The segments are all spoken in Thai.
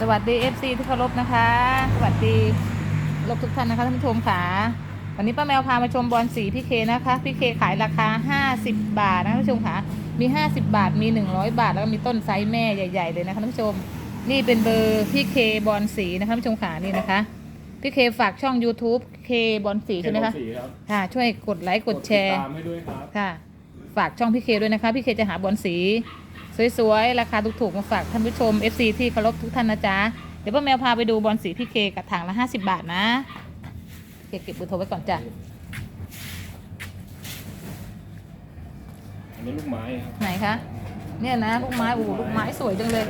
สวัสดี FC ที่เคารพนะคะ สวัสดีรบทุกท่านนะคะท่านผู้ชมค่ะ วันนี้ป้าแมวพามาชมบอลสีพี่เคนะคะ พี่เคขายราคา 50 บาทนะท่านผู้ชมค่ะ มี 50 บาท มี 100 บาท แล้วก็มีต้นไซส์แม่ใหญ่ ๆ เลยนะคะท่านผู้ชม นี่เป็นเบอร์พี่เคบอลสีนะคะท่านผู้ชมค่ะนี่นะคะ พี่เคฝากช่อง YouTube เคบอลสีใช่ไหมคะ สีครับค่ะ ช่วยกดไลค์กดแชร์ ติตามให้ด้วยครับ ค่ะ ฝากช่องพี่เคด้วยนะคะ พี่เคจะหาบอลสี สวยๆ ราคาถูกๆมาฝากท่านผู้ชม FC ที่เคารพทุกท่านนะจ๊ะ เดี๋ยวป้าแมวพาไปดูบอลสีพี่เคกับถังละ 50 บาทนะเก็บเก็บเบอร์โทรไว้ก่อนจ้ะ อันนี้ลูกไม้ครับไหนคะ เนี่ยนะลูกไม้โอ้โหลูกไม้สวยจังเลย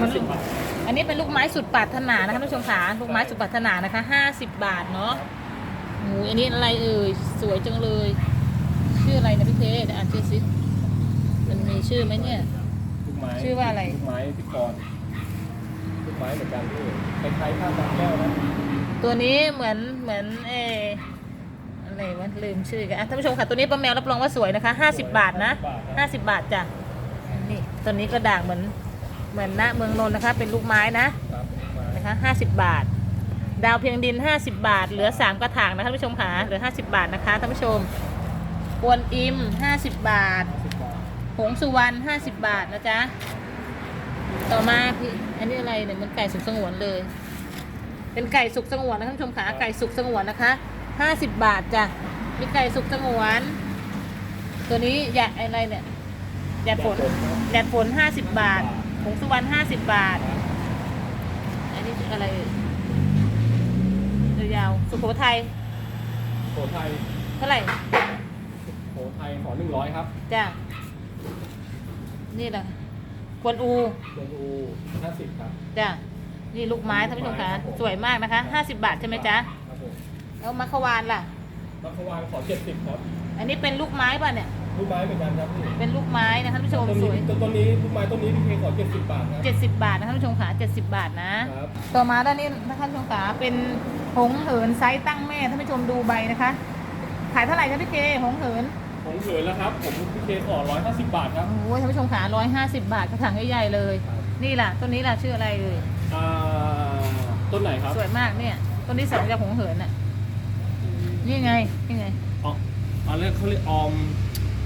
มันลูกอันนี้เป็นลูกไม้สุดปรารถนานะคะท่านผู้ชมขาลูกไม้สุดปรารถนานะคะ 50 บาทเนาะโอ้โหอันนี้อะไรเอ่ยสวยจังเลย ชื่ออะไรนะพี่เคเดี๋ยวอ่านชื่อสิมันมีชื่อไหมเนี่ยลูกไม้ชื่อว่าอะไร ลูกไม้พิกรลูกไม้เหมือนกันพี่คล้ายๆข้าวบางแก้วนะตัวนี้เหมือนเหมือนเอออะไรวะลืมชื่อกันอะท่านผู้ชมค่ะตัวนี้ป้าแมวรับรองว่าสวยนะคะห้าสิบบาทนะห้าสิบบาทจ้ะนี่ตัวนี้ก็ด่างเหมือนเหมือนนะเมืองนนท์นะคะ เป็นลูกไม้นะครับลูกไม้นะคะห้าสิบบาท ดาวเพียงดินห้าสิบบาท เหลือสามกระถางนะคะท่านผู้ชมค่ะเหลือห้าสิบบาทนะคะท่านผู้ชมกวนอิมห้าสิบบาท สิบบาท ผงสุวรรณห้าสิบบาทนะจ๊ะ ต่อมาพี่อันนี้อะไรเนี่ยมันไก่สุกสงวนเลย เป็นไก่สุกสงวนนะท่านผู้ชมขาไก่สุกสงวนนะคะห้าสิบบาทจ้ะ มีไก่สุกสงวน ตัวนี้หยาอะไรเนี่ยหยาดฝนหยาดฝนห้าสิบบาท ผงสุวรรณห้าสิบบาท อันนี้อะไรเอ่ยยาวๆสุโขทัยโขไทยเท่าไหร่โขไทยขอหนึ่งร้อยครับ จ้ะ นี่แหละกวนอูเดนอูห้าสิบครับ จ้ะนี่ลูกไม้ท่านผู้ชมคะครับผมสวยมากนะคะห้าสิบบาทใช่ไหมจ๊ะครับผมแล้วมะขวานล่ะมัคควานขอเจ็ดสิบครับ อันนี้เป็นลูกไม้ป่ะเนี่ยลูกไม้เหมือนกันครับพี่เป็นลูกไม้นะท่านผู้ชมต้นสนี้วยต้นต้นนี้ลูกไม้ต้นนี้พี่เคขอเจ็ดสิบบาทครับเจ็ดสิบบาทนะท่านผู้ชมขาเจ็ดสิบบาทนะครับต่อมาด้านนี้นะท่านผู้ชมขาเป็นหงเหินไซส์ตั้งแม่ท่านผู้ชมดูใบนะคะ ขายเท่าไหร่คะพี่เคหงเหิน ผมเขินแล้วครับ ผมพี่เคขอร้อยห้าสิบบาทครับโอ้ยท่านผู้ชมขาร้อยห้าสิบบาทกระถางใหญ่ๆเลย นี่ล่ะต้นนี้ล่ะชื่ออะไรเอ่ยอ่าต้นไหนครับสวยมากเนี่ย ต้นที่สองจากหงเหินน่ะ นี่ไง นี่ไงอ๋ออันเรียกเขาเรียกออม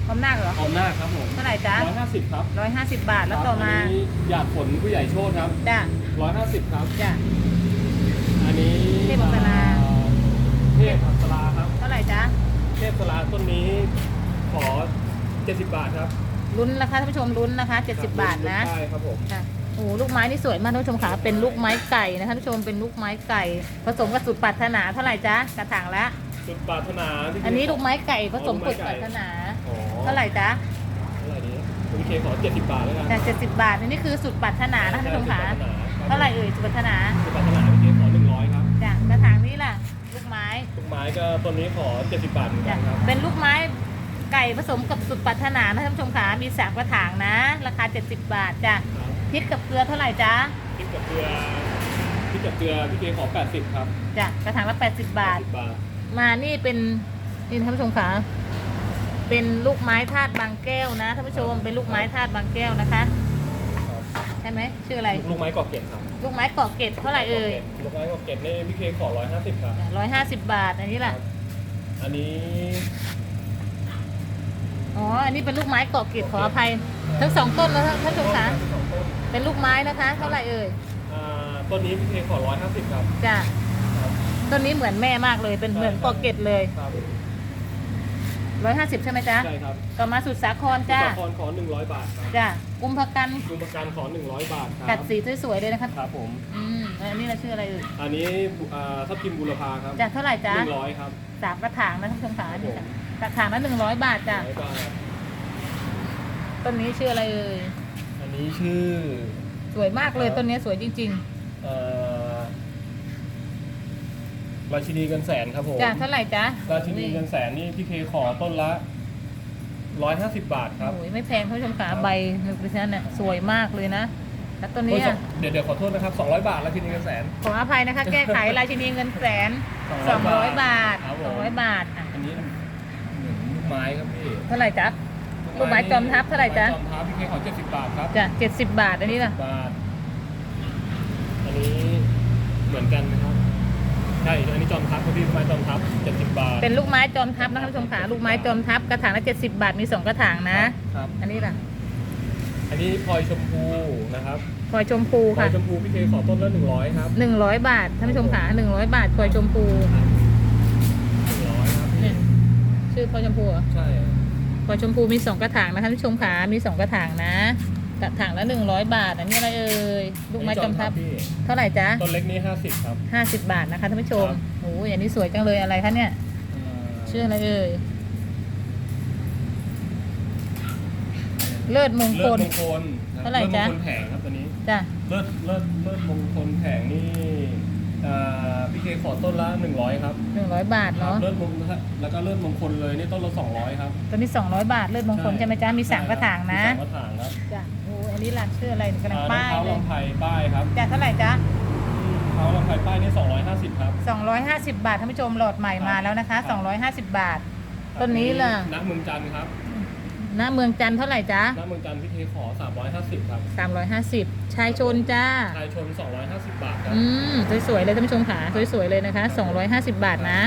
ความนาคเหรอออมหน้าครับผมเท่าไหร่จ๊ะร้อยห้าสิบครับร้อยห้าสิบบาทแล้วต่อมานนี้หยาดฝนผู้ใหญ่โชตครับจ้ะร้อยห้าสิบครับ จ้ะ อันนี้เทพอัปสรา เทพอัปสราครับ เท่าไหร่จ๊ะ เทพอัปสราต้นนี้ ขอเจ็ดสิบบาทครับลุ้นนะคะท่านผู้ชมลุ้นนะคะเจ็ดสิบบาทนะใช่ครับผมค่ะโอ้โหลูกไม้นี่สวยมากท่านผู้ชมค่ะเป็นลูกไม้ไก่นะคะท่านผู้ชมเป็นลูกไม้ไก่ ผสมกับสุดปรารถนาเท่าไหร่จ๊ะกระถางละจุดปรารถนาที่อันนี้ลูกไม้ไก่ผสมสุดปรารถนาอ๋อเท่าไหร่จ๊ะเท่าไหร่ดีคุณเคขอเจ็ดสิบบาทแล้วกันแต่เจ็ดสิบบาทอันนี้คือสุดปรารถนานะท่านผู้ชมค่ะจุดปรารถนาเท่าไหร่เอ่ยสุดปรารถนาจุดปรารถนาพี่เคขอหนึ่งร้อยครับจ้ะกระถางนี้ล่ะลูกไม้ลูกไม้ก็ต้นนี้ขอเจ็ดสิบบาทเหมือนกัจ้ะนครับเป็นลูกไม้ ไก่ผสมกับสุดปรารถนานะท่านผู้ชมค่ะมีสามกระถางนะ ราคา 70 บาทจ้ะครับพริกกับเกลือเท่าไหร่จ๊ะพริกกับเกลือพริกกับเกลือพี่เคขอแปดสิบครับจ้ะกระถางละ80 บาท 80บาท มานี่เป็นนี่ท่านผู้ชมค่ะเป็นลูกไม้ธาตุบางแก้วนะท่านผู้ชมเป็นลูกไม้ธาตุบางแก้วนะคะใช่ไหมชื่ออะไรลูกไม้กอกเกตครับลูกไม้เกาะเกร็ดเท่าไหร่เอ่ยลูกไม้กอกเกตนี่พี่เคขอร้อยห้าสิบครับร้อยห้าสิบบาทอันนี้ล่ะ อันนี้ อ๋อ อันนี้เป็นลูกไม้เกาะเกร็ดขออภัย ทั้งสองต้นแล้วท่านผู้ชมค่ะเป็นลูกไม้นะคะ เท่าไหร่เอ่ยอ่าต้นนี้พี่เคขอร้อยห้าสิบครับจ้ะครับต้นนี้เหมือนแม่มากเลย เป็นเหมือนเกาะเกร็ดเลยครับร้อยห้าสิบใช่ไหมจ๊ะใช่ครับต่อมาสุดสาครจ้าสาครขอหนึ่งร้อยบาทครับจ้ะกุมภกันลุงประกันขอหนึ่งร้อยบาทครักัดสีสวยๆเลยนะคะครับผมอืมแล้วอันนี้เราชื่ออะไรเอ่ยอันนี้อ่าทับทิมบุรพาครับจ้ะเท่าไหร่จ๊ะหนึ่งร้อยครับสามกระถางนะท่านผู้ชมขาครับนี่จ้ะผมก ระถางละหนึ่งร้อยบาทจ้ะร้อยบาทต้นนี้ชื่ออะไรเอ่ยอันนี้ชื่อ สวยมากเลยต้นนี้สวยจริง เอ่อราชินีเงินแสนครับผม ๆจ้ะเท่าไหร่จ๊ะราชินีเงินแสนนี่พี่เคขอต้นละร้อยห้าสิบบาทครับ โอ้ยไม่แพงท่านผู้ชมขาครับ ใบดิฉันน่ะสวยมากเลยนะแล้วต้นโอ้นี้ยอะเดี๋ยวเดี๋ยวขอโทษนะครับสองร้อยบาทราชินีเงินแสน ขออภัยนะคะ แก้ไขราชินีเงินแสนสสอองงร้ร้ออยยบาบาททครับผม สองร้อยบาทอะอันนี้เหมือนลูก ไม้ครับพี่เท่าไหร่จ๊ะลูกไม้จอมทัพเท่าไหร่จ๊ะจอมทัพพี่เคขอเจ็ดสิบบาทครับจ้ะเจ็ดสิบบาทอันนี้ล่ะบาทอันนี้มือนกันนะครับใช่อันนี้จอมทัพครับพี่ลูกไม้จอมทัพเจ็ดสิบบาท เป็นลูกไม้จอมทัพนะคะท่านผู้ชมขาลูกไม้จอมทัพกระถางละ70บาทมีสองกระถางนะครับ อันนี้ล่ะ อันนี้พลอยชมพูนะครับพลอยชมพูพลอค่ะยชมพูพี่เคขอต้นละหนึ่งร้อยครับ100บาทท่านผู้ชมขา100บาทพลอยชมพู หนึ่งร้อยครับพี่ เนี่ย ชื่อพลอยชมพูเหรอใช่พลอยชมพูมีสองกระถางนะคะท่านผู้ชมขามีสองกระถางนะ กระถางละ100บาท อันนี้อะไรเอ่ย ลูกไม้จอมทัพพี่เท่าไหร่จ๊ะต้นเล็กนี่ห้าสิบครับ50บาทนะคะท่านผู้ชมครับ โอ้ยอันนี้สวยจังเลยอะไรคะเนี่ย ชื่ออะไรเอ่ย เลิศมงคเลิศลมงคลคบเท่าไหร่จ๊ะ เลิศมงคลแผงครับตัวนี้ จ้ะ เลิศเลิศเลิศมงคลแผงนี่อ่า พี่เคขอต้นละหนึ่งร้อยครับ100บาทครับเนาะเลิศมงแล้วก็เลิศมงคลเลยนี่ต้นละสองร้อยครับตัวนี้200บาทเลิศมงคลใช่ไหมจ๊ะมีสามกระถางนะมีสามกระถางครับจ้ะโอ้อันนี้ร้านชื่ออะไรกำลังอ่าป้ายน้ำเท้าเลยลำไพป้ายครับจ้ะเท่าไหร่จ๊ะ เท้าลำไพป้ายนี่สองร้อยห้าสิบครับ250 บาทท่านผู้ชมหลอดใหม่มาแล้วนะคะ 250 บาท ต้นนี้ล่ะณเมืองจันทร์ครับ หน้าเมืองจันทร์เท่าไหร่จ๊ะณเมืองจันทร์พี่เคขอสามร้อยห้าสิบครับ350 ชายชนจ้า ชายชนสองร้อยห้าสิบบาทครับ อืม สวยๆเลยท่านผู้ชมขาสวยๆเลยนะคะ 250 บาทนะ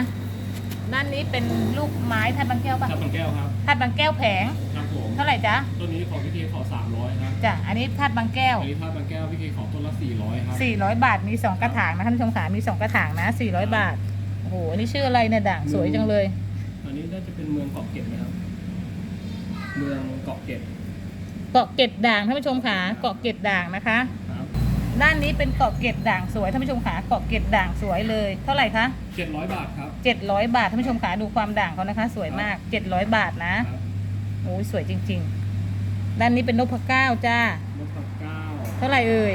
ด้านนี้เป็นลูกไม้ทัดบางแก้วปะครับบางแก้วครับทัดบางแก้วแผง ครับผม เท่าไหร่จ๊ะ ต้นนี้ของพี่เคขอสามร้อยครับจ้ะ อันนี้ทัดบางแก้ว อันนี้ถ้าบางแก้วพี่เคขอต้นละสี่ร้อยครับ 400 บาท มี 2 กระถางนะท่านผู้ชมขามี 2 กระถางนะ 400 บาท โอ้โห อันนี้ชื่ออะไรเนี่ยด่างสวยจังเลย อันนี้น่าจะเป็นเมืองเกาะเกร็ดนะครับ เมืองเกาะเกร็ดเกาะเกร็ดด่างท่านผู้ชมขาเกาะเกร็ดด่างนะคะ ครับด้านนี้เป็นเกาะเกร็ดด่างสวยท่านผู้ชมขาเกาะเกร็ดด่างสวยเลย เท่าไหร่คะเจ็ดร้อยบาทครับ700 บาทท่านผู้ชมขาดูความด่างเขานะคะ สวยมาก 700 บาทนะครับ โอ้ยสวยจริง ๆ ด้านนี้เป็นนพเก้าจ้า นกเก้าเท่าไหร่เอ่ย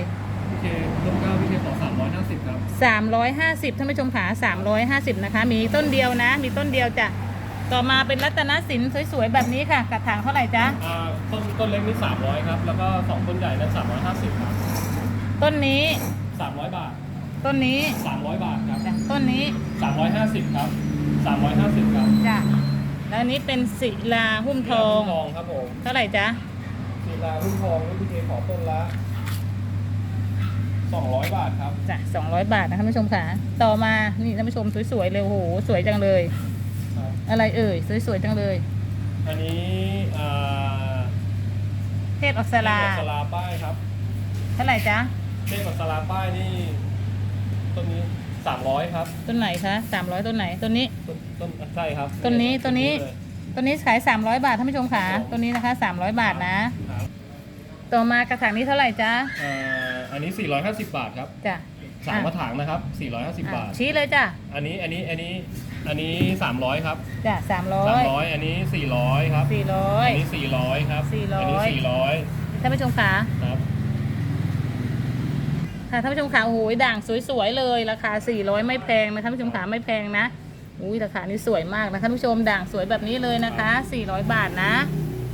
พี่เคนกเก้าพี่เคขอสามร้อยห้าสิบครับ350ท่านผู้ชมขา350 นะคะ มีต้นเดียวนะ มีต้นเดียวจ้ะ ต่อมาเป็นรัตนสินสวยๆ แบบนี้ค่ะกระถางเท่าไหร่จ๊ะอ่าต้นต้นเล็กนี่สามร้อยครับ แล้วก็สองต้นใหญ่นั้นสามร้อยห้าสิบครับต้นนี้สามร้อยบาท ต้นนี้สามร้อยบาทครับจ้ะต้นนี้สามร้อยห้าสิบครับสามร้อยห้าสิบครับจ้ะแล้วอันนี้เป็นศิลาหุ้มทอง ทองครับผมเท่าไหร่จ๊ะศิลาหุ้มทองนี่พี่เคขอต้นละสองร้อยบาทครับ จ้ะ200 บาทนะคะท่านผู้ชมค่ะ ต่อมานี่ท่านผู้ชมสวยๆเลยโอ้โหสวยจังเลยครับ อะไรเอ่ย สวยๆจังเลย อันนี้อ่าเทพอักษราเทพอักษราป้ายครับ เท่าไหร่จ๊ะเทพอักษราป้ายนี่ต้นนี้สามร้อยครับ ต้นไหนคะ300ต้นไหนต้นนี้ต้นต้นใช่ครับต้นนี้ต้นนี้เลยต้นนี้ขาย300บาทท่านผู้ชมค่ะครับผมต้นนี้นะคะ300บาทนะครับต่อมากระถางนี้เท่าไหร่จ๊ะเอ่ออันนี้450บาทครับจ้ะสามอะกระถางนะครับ450อะบาทชี้เลยจ้ะอันนี้อันนี้อันนี้ อันนี้ 300 ครับ จ้ะ300 300 อันนี้ 400 ครับอันนี้400 400 ครับ 400 อันนี้400ท่านผู้ชมค่ะครับ ค่ะท่านผู้ชมค่ะโอ้โหด่างสวยๆเลยราคา 400 ไม่แพงนะท่านผู้ชมค่ะไม่แพงนะอุ้ยราคานี้สวยมากนะท่านผู้ชมด่างสวยแบบนี้เลยนะคะ 400 บาทนะ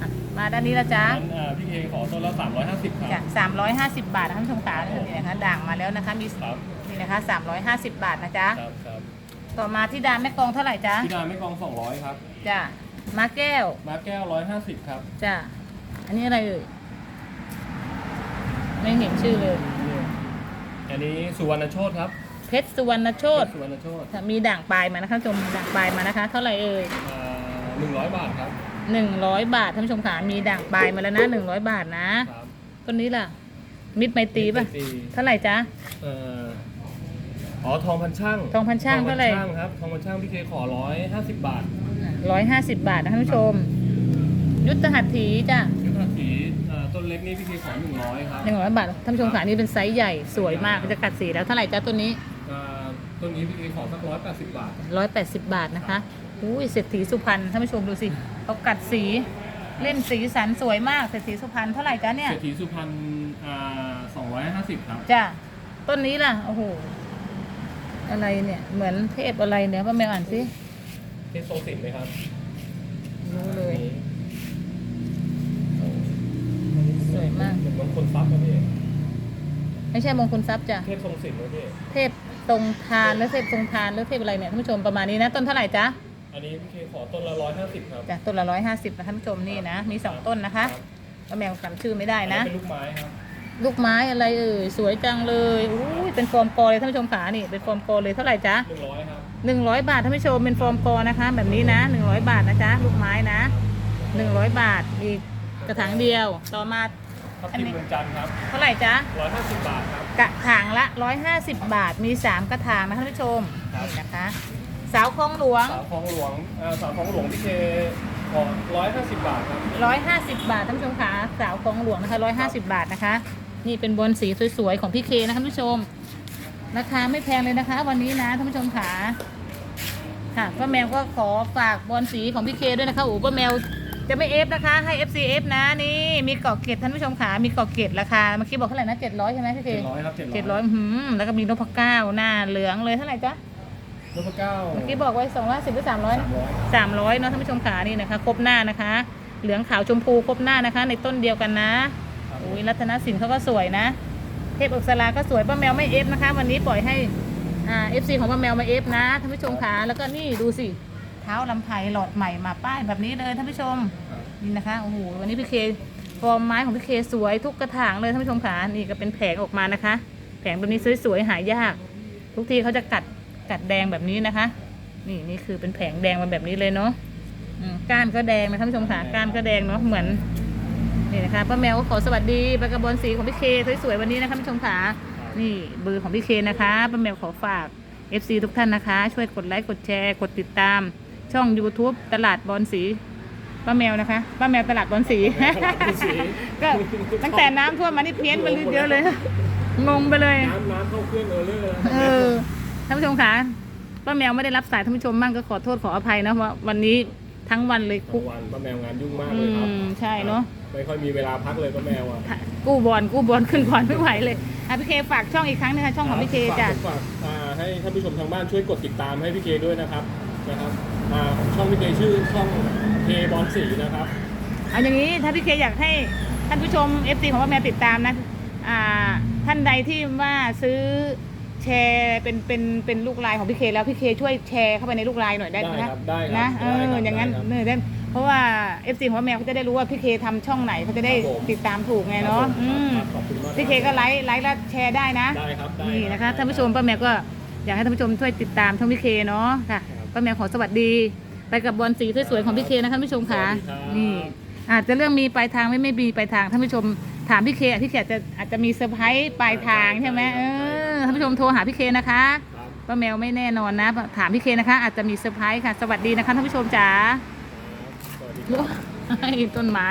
อะมาด้านนี้ละจ๊ะ งั้นอ่าพี่เคขอต้นละ350 ครับจ้ะ350 บาทนะท่านผู้ชมค่ะนี่นะคะด่างมาแล้วนะคะมีครับ นี่นะคะ350 บาทนะจ๊ะ ครับครับ ต่อมาที่ดามแม่กองเท่าไหร่จ๊ะพี่ดาไม่กอง 200 ครับ จ้ะมาแก้วมาแก้ว 150 ครับจ้ะอันนี้อะไรเอ่ยไม่เห็นชื่อเลยอันนี้สุวรรณโชตครับเพชรสุวรรณโชตสุวรรณโชตมีด่างปลายมานะคะท่านผู้ชมด่างปลายมานะคะ เท่าไหร่เอ่ยอ่า100 บาทครับหนึ่งร้อยบาทท่านผู้ชมขามีด่างปลายมาแล้วนะหนึ่งร้อยบาทนะครับ ต้นนี้ล่ะ มิดไมตรีป่ะ มิตรไมตรี เท่าไหร่จ๊ะเอ่อ อ๋อทองพันช่างทองพันช่างเท่าไหร่ ทองพันช่างครับทองพันช่างพี่เคขอร้อยห้าสิบบาทร้อยห้าสิบบาทนะท่านผู้ชม ยุทธหัตถีจ้ะยุทธถีเอ่อต้นเล็กนี่พี่เคขอหนึ่งร้อยครับหนึ่งร้อยบาทท่านผู้ชมขานี่เป็นไซส์ใหญ่สวยมากจะกัดสีแล้วเท่าไหร่จ๊ะต้นนี้อ่าต้นนี้พี่เคขอสักร้อยแปดสิบบาท ร้อยแปดสิบบาทนะคะอุ้ยเศรษฐีสุพรรณท่านผู้ชมดูสิเขากัดสีเล่นสีสันสวยมากเศรษฐีสุพรรณเท่าไหร่จ๊ะเนี่ย เศรษฐีสุพรรณอ่าสองร้อยห้าสิบครับ จ้ะต้นนี้ล่ะ โอ้โห อะไรเนี่ย เหมือนเทพอะไรเนี่ยป้าแมวอ่านสิเทพทรงสินไหมครับรู้เลยอันนี้สวยมากเหมือนมงคลทรัพย์ครับพี่ไม่ใช่มงคลทรัพย์จ้ะเทพทรงสินนะพี่เทพตรงทานหรือเทพทรงทานหรือเทพอะไรเนี่ยท่านผู้ชมประมาณนี้นะ ต้นเท่าไหร่จ๊ะอันนี้พี่เคขอต้นละร้อยห้าสิบครับจ้ะต้นละร้อยห้าสิบนะท่านผู้ชมนี่นะมีสองต้นนะคะรับป้าแมวจำชื่อไม่ได้อันนะเป็นลูกไม้ครับ ลูกไม้อะไรเอ่ยสวยจังเลยอุ้ยเป็นฟอร์มกอเลยท่านผู้ชมขานี่เป็นฟอร์มกอเลยเท่าไหร่จ๊ะหนึ่งร้อยครับหนึ่งร้อยบาทท่านผู้ชมเป็นฟอร์มกอนะคะ แบบนี้นะหนึ่งร้อยบาทนะจ๊ะลูกไม้นะหนึ่งร้อยบาทอีกกระถางเดียวต่อมาทับอันทิมนี้เมืองจันทร์ครับเท่าไหร่จ๊ะร้อยห้าสิบบาทครับกระถางละ150บาทมี3กระถางนะคะท่านผู้ชมครับนี่นะคะ สาวคลองหลวงสาวคลองหลวงเอ่อสาวคลองหลวงพี่เคขอร้อยห้าสิบบาทครับ150บาทท่านผู้ชมคะสาวคลองหลวงนะคะ150บาทนะคะ นี่เป็นบอลสีสวยๆของพี่เคนะคะท่านผู้ชม ราคาไม่แพงเลยนะคะ วันนี้นะท่านผู้ชมขาค่ะป้าแมวก็ขอฝากบอลสีของพี่เคด้วยนะคะโอ้ป้าแมวจะไม่เอฟนะคะ ให้ FCF นะนี่มีเกาะเกตท่านผู้ชมขามีเกาะเกตราคาเมื่อกี้บอกเท่าไหร่นะ700ใช่ไหมพี่เคเจ็ดร้อยครับเจ็ดร้อยเจ็ดร้อยหืมแล้วก็มีนพเก้าหน้าเหลืองเลยเท่าไหร่จ๊ะนพเก้าเมื่อกี้บอกไว้สองร้อยสิบหรือสามร้อยสามร้อยสามร้อยเนาะท่านผู้ชมขานี่นะคะ ครบหน้านะคะ เหลืองขาวชมพูครบหน้านะคะ ในต้นเดียวกันนะครับ อุ้ยรัตนสินเขาก็สวยนะ เทพอักษราก็สวยป้าแมวไม่เอฟนะคะ วันนี้ปล่อยให้อ่าเอฟซีของป้าแมวมาเอฟนะท่านผู้ชมขาแล้วก็นี่ดูสิเท้าลำไผ่หลอดใหม่มาป้ายแบบนี้เลยท่านผู้ชมครับนี่นะคะโอ้โหวันนี้พี่เคฟอร์มไม้ของพี่เคสวยทุกกระถางเลยท่านผู้ชมขานี่ก็เป็นแผงออกมานะคะ แผงแบบนี้สวยๆหายาก ทุกทีเขาจะกัดกัดแดงแบบนี้นะคะ นี่นี่คือเป็นแผงแดงมาแบบนี้เลยเนาะอืมก้านก็แดงนะท่านผู้ชมขาก้านก็แดงเนาะเหมือน นี่นะคะป้าแมวก็ขอสวัสดีปลากระบอนสีของพี่เคสวยๆวันนี้นะคะท่านผู้ชมขานี่เบอร์ของพี่เคนะคะป้าแมวขอฝาก FC ทุกท่านนะคะ ช่วยกดไลค์กดแชร์ กดติดตาม ช่อง YouTube ตลาดบอลสีป้าแมวนะคะป้าแมวตลาดบอลสีก็ตั้งแต่น้ำท่วมมานี่เพี้ยนไปเยอะเลย งงไปเลยน้ำน้ำเข้าเครื่องเออร์เลอร์เออท่านผู้ชมคะป้าแมวไม่ได้รับสายท่านผู้ชมบ้างก็ขอโทษขออภัยนะเพราะวันนี้ทั้งวันเลยทุคุกกวันป้าแมวงานยุ่งมากอืเลยครับมใช่เนาะ ไม่ค่อยมีเวลาพักเลยป้าแมวอะกู้บอลกู้บอลขึ้นบอลไม่ไหวเลยอะพี่เคฝากช่องอีกครั้งหนึงค่ะช่องของพี่เคจ้ะฝากฝากอ่าให้ท่านผู้ชมทางบ้านช่วยกดติดตามให้พี่เคด้วยนะครับนะครับอ่าช่องพี่เคชื่อช่องเคบอลสีนะครับเอาอย่างนี้ถ้าพี่เคอยากให้ท่านผู้ชม FC ของป้าแมวติดตามนะอ่าท่านใดที่ว่าซื้อแชร์เป็นเป็นเป็นลูกไลน์ของพี่เคแล้วพี่เคช่วยแชร์เข้าไปในลูกไลน์หน่อยได้ไหมได้นะครับได้ครับนะเอได้อครับอย่างนั้นได้ครับเนอได้ เพราะว่า FC ของป้าแมวเขาจะได้รู้ว่าพี่เคทำช่องไหนเขาจะได้ครับผมติดตามถูกไงเนาะครับผมอืมครับขอบคุณมากพี่เคก็ไลค์ไลค์แล้วแชร์ได้นะได้ครับได้นี่รับนะคะท่านผู้ชมป้าแมวก็อยากให้ท่านผู้ชมช่วยติดตามช่องพี่เคเนาะค่ะครับป้าแมวขอสวัสดี ไปกับบอลสีสวยๆของพี่เคนะคะท่านผู้ชมค่ะสวัสดีครับนี่อาจจะเรื่องมีปลายทางไม่ไม่มีปลายทางท่านผู้ชมถามพี่เคอะพี่เคอาจจะอาจจะมีเซอร์ไพรส์ปลายทางใช่ไหมเออท่านผู้ชมโทรหาพี่เคนะคะครับป้าแมวไม่แน่นอนนะ ถามพี่เคนะคะ อาจจะมีเซอร์ไพรส์ค่ะ สวัสดีนะคะท่านผู้ชมจ๋า ไอ้ต้นไม้